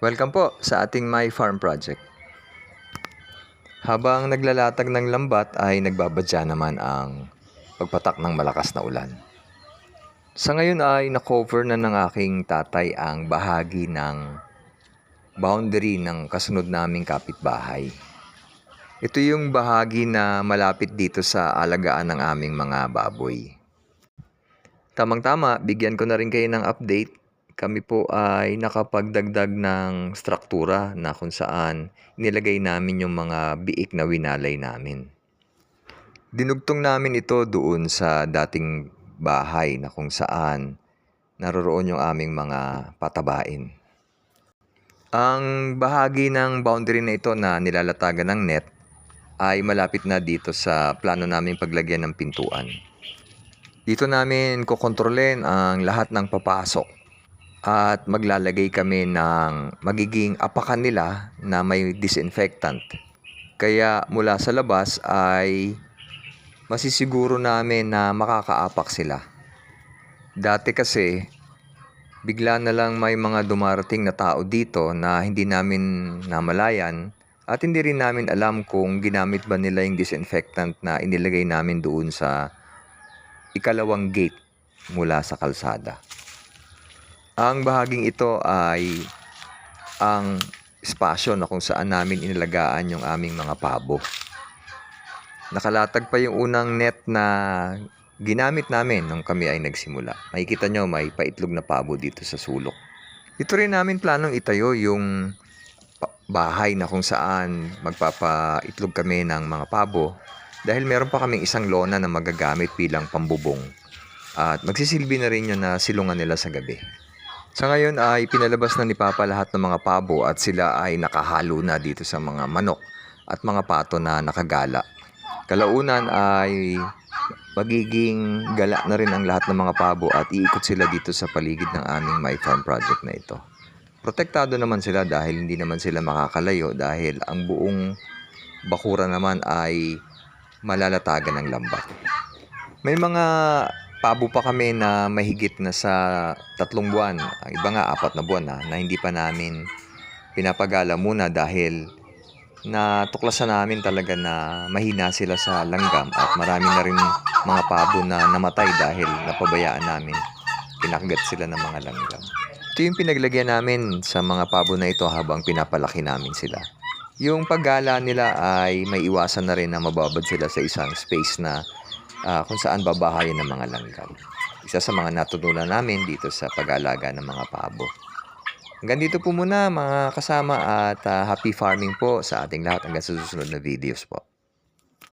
Welcome po sa ating My Farm Project. Habang naglalatag ng lambat ay nagbabadya naman ang pagpatak ng malakas na ulan. Sa ngayon ay na-cover na ng aking tatay ang bahagi ng boundary ng kasunod naming kapitbahay. Ito yung bahagi na malapit dito sa alagaan ng aming mga baboy. Tamang-tama, bigyan ko na rin kayo ng update kami po ay nakapagdagdag ng struktura na kung saan nilagay namin yung mga biik na winalay namin. Dinugtong namin ito doon sa dating bahay na kung saan naroroon yung aming mga patabain. Ang bahagi ng boundary na ito na nilalatagan ng net ay malapit na dito sa plano namin paglagyan ng pintuan. Dito namin kukontrolin ang lahat ng papasok at maglalagay kami ng magiging apakan nila na may disinfectant. Kaya mula sa labas ay masisiguro namin na makakaapak sila. Dati kasi bigla na lang may mga dumarating na tao dito na hindi namin namalayan at hindi rin namin alam kung ginamit ba nila yung disinfectant na inilagay namin doon sa ikalawang gate mula sa kalsada. Ang bahaging ito ay ang espasyo na kung saan namin inilagaan yung aming mga pabo. Nakalatag pa yung unang net na ginamit namin nung kami ay nagsimula. Makikita nyo may paitlog na pabo dito sa sulok. Ito rin namin planong itayo yung bahay na kung saan magpapaitlog kami ng mga pabo dahil meron pa kaming isang lona na magagamit bilang pambubong at magsisilbi na rin yun na silungan nila sa gabi. Sa ngayon ay pinalabas na ni Papa lahat ng mga pabo at sila ay nakahalo na dito sa mga manok at mga pato na nakagala. Kalaunan ay magiging gala na rin ang lahat ng mga pabo at iikot sila dito sa paligid ng aming My Farm project na ito. Protektado naman sila dahil hindi naman sila makakalayo dahil ang buong bakura naman ay malalatagan ng lambat. May mga pabo pa kami na mahigit na sa tatlong buwan, iba nga apat na buwan na, na hindi pa namin pinapagala muna dahil natuklasan namin talaga na mahina sila sa langgam at marami na rin mga pabo na namatay dahil napabayaan namin. Pinakagat sila ng mga langgam. Ito yung pinaglagyan namin sa mga pabo na ito habang pinapalaki namin sila. Yung paggala nila ay may iwasan na rin na mababad sila sa isang space na ah, kung saan babahayan ng mga langgam. Isa sa mga natutunan namin dito sa pag-aalaga ng mga pabo. Hanggang dito po muna mga kasama at ah, happy farming po sa ating lahat hanggang sa susunod na videos po.